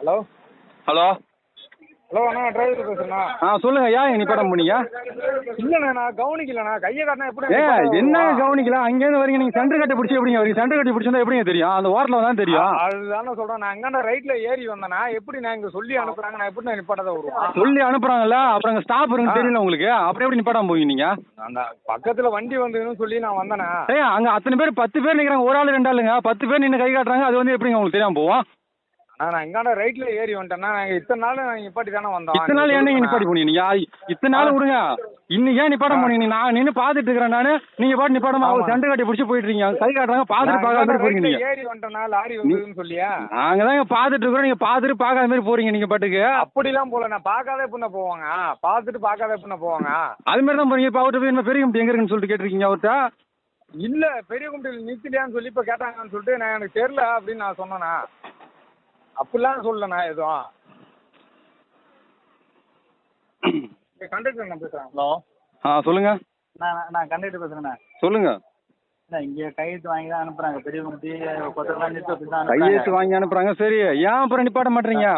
Hello? Hello? Hello அண்ணா driver பேசுறேண்ணா. ஆ சொல்லுங்க ஏன் நிப்பாட்டம் பண்ணீங்க இல்லைண்ணா நான் கவனிக்கலண்ணா. கையை காட்டினா எப்படி ஏ என்ன? கவனிக்கல? அங்கேருந்து வரீங்க நீங்க சென்டர் கட்டி பிடிச்சி எப்படிங்க வரீங்க சென்டர் கட்டி பிடிச்சிருந்தா எப்படிங்க தெரியும்? அந்த ஓரத்தில் தான் தெரியும். அதுதானே சொல்றேன். நான் எங்கண்ணா ரைட்ல ஏறி வந்தேனா எப்படி நான் இங்க சொல்லி அனுப்புறாங்க? நான் எப்படி நான் நிப்பாட்டத வருவேன் சொல்லி அனுப்புறாங்கல்ல? அப்புறம் அங்கே ஸ்டாப் இருக்குன்னு தெரியல உங்களுக்கு? அப்புறம் எப்படி நிப்பாட்டாம போவீங்க நீங்க? அந்த பக்கத்துல வண்டி வந்ததுன்னு சொல்லி நான் வந்தேனா ஏ அங்க அத்தனை பேர் பத்து பேர் நிக்கிறாங்க. ஒரு ஆள் ரெண்டு ஆளுங்க. பத்து பேர் நின்று கை காட்டுறாங்க. அது வந்து எப்படிங்க உங்களுக்கு தெரியாம போவோம் நான் எங்காண்ட ரைட்ல ஏறி வந்துட்டேன்னா இத்தனை நாள் நான் நிப்பாட்டி தானே வந்தோம். இத்தனை நாள் ஏன் நிப்பாட்டி போனீங்க? நீங்க இத்தனை நாள் விடுங்க. இன்னைக்கு ஏன் நிப்பாட்டம் போனீங்க? நான் நின்று பார்த்துட்டு இருக்கிறேன் நானு. நீங்க பாட்டு நிப்பாட்டமா அவங்க. சென்டர் கட்டி பிடிச்சி போயிட்டு இருக்கீங்க. கை காட்டுறாங்க பார்த்துட்டு பார்க்காத மாதிரி போறீங்க நீங்க ஏறி வந்துட்டேனா லாரி வந்ததுன்னு சொல்லியா? நாங்க தான் இங்க பார்த்துட்டு இருக்கிறோம். நீங்க பார்த்துட்டு பார்க்காத மாதிரி போறீங்க நீங்க பாட்டுக்கு. அப்படிலாம் போல. நான் பார்க்காத எப்படின்னா போவாங்க. பார்த்துட்டு பார்க்காத எப்படின்னா போவாங்க. அது மாதிரி தான் போறீங்க. இப்போ அவர்கிட்ட போய் என்ன பெரிய கம்பெனி எங்க இருக்குன்னு சொல்லிட்டு கேட்டிருக்கீங்க அவர்கிட்ட? இல்ல பெரிய கும்பிட்டு நிறுத்திட்டியான்னு சொல்லி இப்ப கேட்டாங்கன்னு சொல்லிட்டு நான் எனக்கு தெரியல அப்படின்னு நான் சொன்னேனா அப்படிலாம் சொல்லண்ணா எதுவும். கண்டக்டர் நான் பேசுறேன் ஹலோ. ஆ சொல்லுங்க. நான் நான் கண்டக்டர் பேசுகிறேண்ணே சொல்லுங்க. இங்கே கையெழுத்து வாங்கி தான் அனுப்புகிறாங்க பெரிய தான் கையெழுத்து அனுப்புறாங்க. வாங்கி அனுப்புறாங்க. சரி ஏன் அப்புறம் நிப்பாட்ட மாட்டீங்க?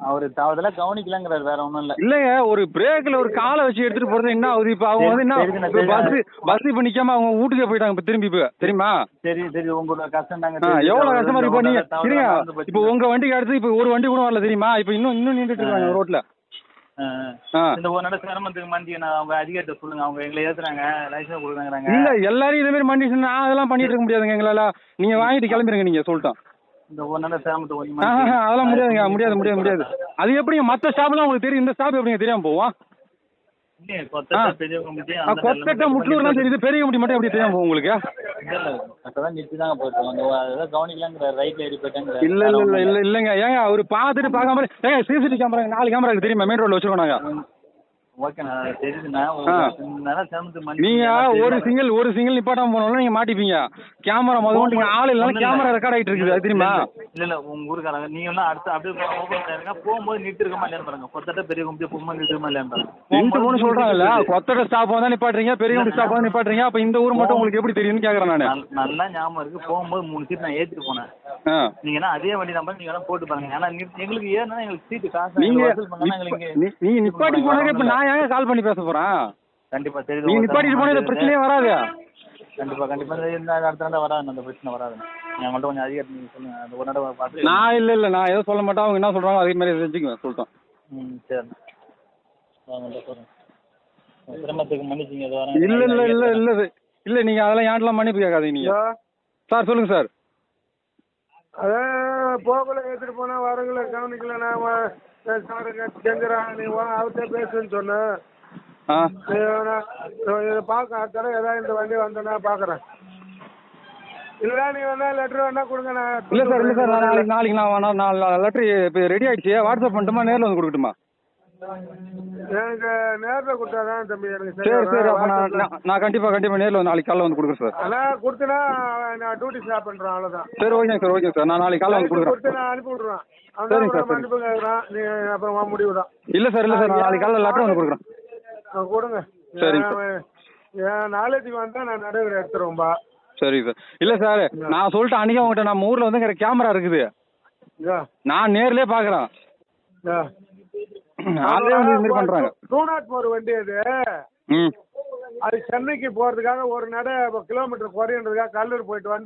அவர் தவறுதெல்லாம் கவனிக்கலங்கிறார் வேற ஒன்றும் இல்லை. இல்லைங்க ஒரு பிரேக்ல ஒரு காலை வச்சு எடுத்துட்டு போறது என்ன ஆகுது? இப்போ அவங்க வந்து என்ன. பஸ் பஸ் இப்போ நிக்காம அவங்க வீட்டுக்கே போயிட்டாங்க இப்போ திரும்பி இப்போ தெரியுமா? சரி சரி உங்களோட கஷ்டம் தாங்க எவ்வளவு கஷ்டமா இப்போ நீங்க? இருங்க இப்போ உங்க வண்டிக்கு அடுத்து இப்போ ஒரு வண்டி கூட வரல தெரியுமா? இப்போ இன்னும் இன்னும் நின்றுட்டு இருக்காங்க ரோட்ல. இந்த ஒரு நட சிரமத்துக்கு மண்டி நான் அவங்க அதிகாரிட்ட சொல்லுங்க அவங்க எங்களை ஏத்துறாங்க லைசன்ஸ் கொடுக்குறாங்க இல்ல எல்லாரும் இதே மாதிரி மண்டி அதெல்லாம் பண்ணிட்டு இருக்க முடியாதுங்க எங்களால. நீங்க வாங்கிட்டு கிளம்பிருங்க நீங்க சொல்லிட்டோம். இந்த ஒரு அதெல்லாம் முடியாதுங்க முடியாது முடியாது முடியாது. அது எப்படிங்க மற்ற ஸ்டாப்லாம் உங்களுக்கு தெரியும்? இந்த ஸ்டாப் எப்படிங்க தெரியாம போவோம் கொத்தட்ட முட்லூர்லாம் தெரியுது. பெரிய முடி மட்டும் எப்படி தெரியாம போகும் உங்களுக்கு? இல்ல இல்ல இல்ல இல்ல இல்லங்க. ஏங்க அவரு பார்த்துட்டு பார்க்காம ஏங்க சிசிடிவி கேமரா நாலு கேமரா இருக்கு தெரியுமா? மெயின் ரோட்ல வச்சிருக்கோம் நாங்க. நீங்க ஒரு. சிங்கிள் ஒரு சிங்கிள் நிப்பாட்டாம போனாலும் நீங்க மாட்டிப்பீங்க. கேமரா முதல்ல நீங்க ஆள் இல்லைன்னா. கேமரா ரெக்கார்ட் ஆயிட்டு இருக்குது தெரியுமா? இல்ல இல்ல உங்க ஊருக்காரங்க நீங்க எல்லாம் அடுத்து அப்படியே ஓபன் பண்ணிருங்க போகும்போது நிறுத்தி இருக்கமா இல்லையான்னு பாருங்க. கொத்தட்ட பெரிய கும்பி போகும்போது நிறுத்தி இருக்கமா இல்லையான்னு பாருங்க. ரெண்டு மூணு சொல்றாங்கல்ல நிறுத்தி கொத்தட ஸ்டாப் வந்தா நிப்பாட்டுறீங்க பெரிய ஸ்டாப் வந்தா நிப்பாட்டுறீங்க. அப்ப இந்த ஊர் மட்டும் உங்களுக்கு எப்படி தெரியும்னு கேக்குறேன் நானு. நல்- நல்லா ஞாபகம் இருக்கு. போகும்போது மூணு சீட் நான் ஏத்திட்டு போனேன். நீங்க என்ன அதே வண்டி நம்பர் நீங்க எல்லாம் போட்டு பாருங்க. ஏன்னா எங்களுக்கு ஏன்னா எங்களுக்கு சீட்டு காசு நீங்க நீங்க வசூல் பண்ணா எங்களுக்கு இங்க- நீ- நீங்க நிப்பாட்டி போனாக்க இப்ப நான் ஏங்க கால் பண்ணி பேச போறேன்? கண்டிப்பா தெரியுது. நீங்க உங்க நிப்பாட்டிட்டு போனா இந்த பிரச்சனையே வராது. கண்டிப்பா கண்டிப்பா. இந்த இந்த அடுத்த வராது அந்த பிரச்சனை வராது. மட்டும் கொஞ்சம் அதிகம் நீங்க சொல்லுங்க. அந்த ஒரு நட பார்த்து நான் இல்ல இல்ல. நான் எதுவும் சொல்ல மாட்டேன். அவங்க என்ன சொல்றாங்க அதே மாதிரி செஞ்சுக்குவேன் சொல்லிட்டோம். ம் சரி. வாங்க போறேன் சிரமத்துக்கு மன்னிச்சிங்க இது வரேன் இல்ல இல்ல இல்ல இல்ல இல்ல அதெல்லாம் ஏன்டெல்லாம் மன்னிப்பு கேட்காதீங்க நீங்க. சார் சொல்லுங்க சார். அதான் போகல ஏற்றிட்டு போனா வரவங்கள கவனிக்கல. நான் வ- நான் சாரு செஞ்சுறான் நீ வா அவர்கிட்ட பேசுன்னு இதை பார்க்க அடுத்த தடவை ஏதாவது இந்த வண்டி வந்தேன்னா பார்க்குறேன். இல்லை நீ வேணா லெட்ரு வேணா கொடுங்க நான் இல்ல சார் இல்ல சார் நான் நாளைக்கு நாளைக்கு நான் வேணா- நான் லெட்டர் இப்போ ரெடி ஆயிடுச்சு. வாட்ஸ்அப் பண்ணட்டுமா நேர்ல வந்து கொடுக்கட்டுமா? எனக்கு நேரில் கொடுத்தாதான் தம்பி எனக்கு சரி சரி அப்ப. நான் கண்டிப்பா கண்டிப்பா நேர்ல வந்து நாளைக்கு காலைல வந்து கொடுக்குறேன் சார். கொடுத்தனா நான் டியூட்டி ஸ்டாப் பண்ணுறேன் அவ்வளோதான் சரி ஓகே சார் ஓகே சார். நான் நாளைக்கு காலைல வந்து கொடுத்து கொடுக்குறேன். நான் அனுப்பி விட்ருவேன் சரிங்க சார், அவன் சரி. அனுப்பி கேட்குறான் நீ அப்புறமா முடிவு தான். இல்ல சார் இல்ல சார் நான் நாளைக்கு காலைல லெட்டர் வந்து கொடுக்குறேன். கொடுங்க. சரிங்க நான் என் நாலேஜுக்கு வந்தால் நான் நடுவில் எடுத்துருவேன்பா சரி சார். இல்ல சார் நான் சொல்லிட்டு அன்னைக்கு உங்ககிட்ட நம்ம ஊர்ல வந்து கேமரா இருக்குது. நான் நேர்லயே பாக்குறேன். பண்றாங்க. டூ நாட் ஃபோர் வண்டி அது. அது சென்னைக்கு போகிறதுக்காக ஒரு நட கிலோமீட்டர் குறையன்றதுக்காக கல்லூர் போயிட்டு வந்து